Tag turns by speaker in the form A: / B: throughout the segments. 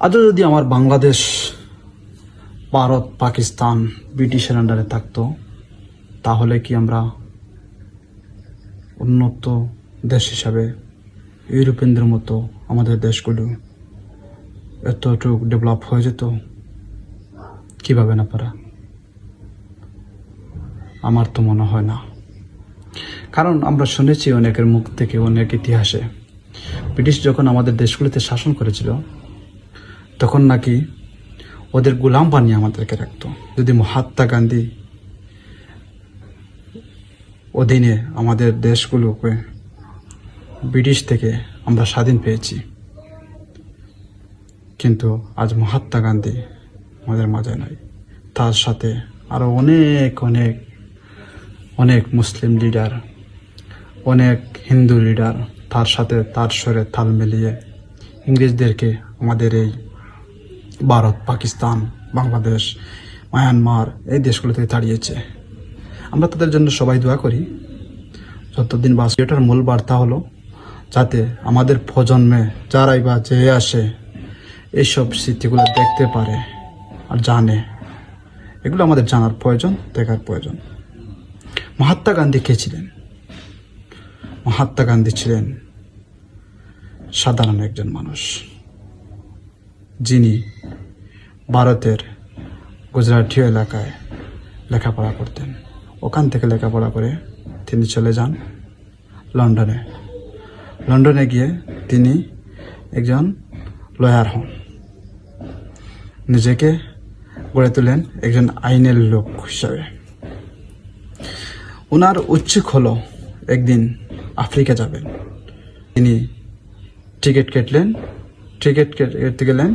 A: আজও যদি আমার বাংলাদেশ, ভারত, পাকিস্তান ব্রিটিশের আন্ডারে থাকতো, তাহলে কি আমরা উন্নত দেশ হিসাবে ইউরোপিয়ানদের মতো আমাদের দেশগুলো এতটুকু ডেভেলপ হয়ে যেত? কীভাবে না পারা আমার তো মনে হয় না। কারণ আমরা শুনেছি অনেকের মুখ থেকে অনেক ইতিহাসে। ব্রিটিশ যখন আমাদের দেশগুলিতে শাসন করেছিল তখন নাকি ওদের গোলাম বানিয়ে আমাদেরকে রাখতো। যদি মহাত্মা গান্ধী অধীনে আমাদের দেশগুলোকে ব্রিটিশ থেকে আমরা স্বাধীন পেয়েছি, কিন্তু আজ মহাত্মা গান্ধী আমাদের মাঝে নাই। তার সাথে আরও অনেক অনেক অনেক মুসলিম লিডার অনেক হিন্দু লিডার তার সাথে তার স্বরে তাল মিলিয়ে ইংরেজদেরকে আমাদের এই ভারত, পাকিস্তান, বাংলাদেশ, মায়ানমার এই দেশগুলো থেকে তাড়িয়েছে আমরা তাদের জন্য সবাই দোয়া করি। যতদিন বাস এটার মূল বার্তা হলো যাতে আমাদের প্রজন্মে যারাই বা যে আসে, এইসব স্মৃতিগুলো দেখতে পারে আর জানে। এগুলো আমাদের জানার প্রয়োজন, দেখার প্রয়োজন। মহাত্মা গান্ধী কে ছিলেন? মহাত্মা গান্ধী ছিলেন সাধারণ একজন মানুষ। যিনি ভারতের গুজরাটি এলাকায় লেখাপড়া করতেন। ওখান থেকে লেখাপড়া করে তিনি চলে যান লন্ডনে। লন্ডনে গিয়ে তিনি একজন লয়ার হন। নিজেকে গড়ে তোলেন একজন আইনের লোক হিসাবে। ওনার উচ্চুক হলো একদিন আফ্রিকা যাবেন। তিনি টিকিট কেটলেন, টিকিট কেটে গেলেন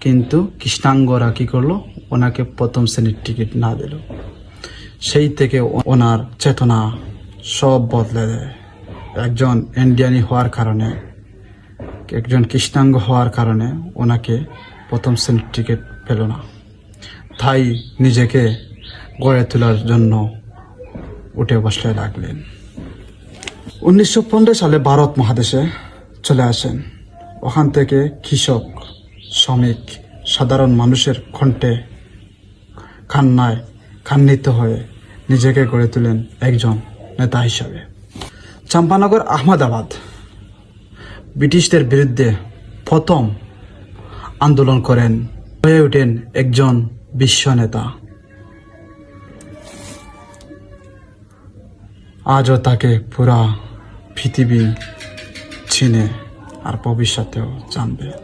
A: কিন্তু কৃষ্ণাঙ্গরা কি করল? ওনাকে প্রথম শ্রেণির টিকিট না দিল। সেই থেকে ওনার চেতনা সব বদলে দেয়। একজন ইন্ডিয়ানি হওয়ার কারণে, একজন কৃষ্ণাঙ্গ হওয়ার কারণে ওনাকে প্রথম শ্রেণির টিকিট পেল না। তাই নিজেকে গড়ে তোলার জন্য উঠে বসলে লাগলেন। উনিশশো পনেরো সালে ভারত মহাদেশে চলে আসেন। ওখান থেকে কৃষক শ্রমিক, সাধারণ মানুষের কণ্ঠে কান্নায় কান্নিত হয়ে নিজেকে গড়ে তোলেন একজন নেতা হিসাবে। চাম্পানগর আহমেদাবাদ, ব্রিটিশদের বিরুদ্ধে প্রথম আন্দোলন করেন হয়ে ওঠেন একজন বিশ্ব নেতা। আজও তাকে পুরা পৃথিবী চিনে আর ভবিষ্যতেও জানবে।